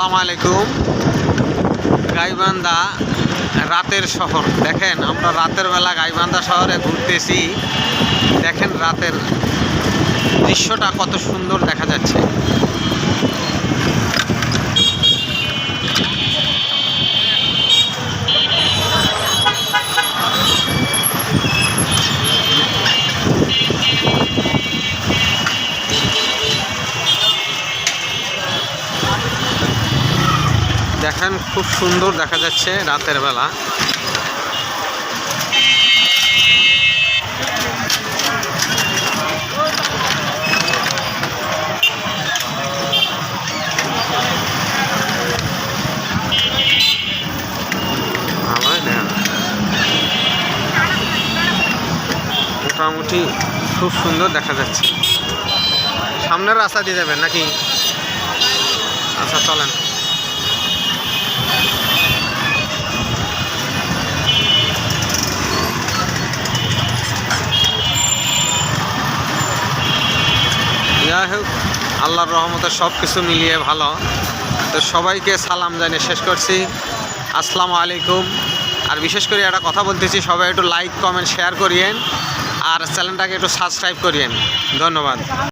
আসসালামু আলাইকুম। গাইবান্ধা রাতের শহর। দেখেন, আমরা রাতের বেলা গাইবান্ধা শহরে ঘুরতেছি। দেখেন রাতের দৃশ্যটা কত সুন্দর দেখা যাচ্ছে। দেখেন, খুব সুন্দর দেখা যাচ্ছে রাতের বেলা। মোটামুটি খুব সুন্দর দেখা যাচ্ছে। সামনের রাস্তা দিয়ে যাবেন নাকি? আচ্ছা চলেন। যাই হোক, আল্লাহর রহমতে সব কিছু মিলিয়ে ভালো। তো সবাইকে সালাম জানিয়ে শেষ করছি। আসসালামু আলাইকুম। আর বিশেষ করে একটা কথা বলতেছি, সবাই একটু লাইক কমেন্ট শেয়ার করিয়েন। আর চ্যানেলটাকে একটু সাবস্ক্রাইব করিয়েন। ধন্যবাদ।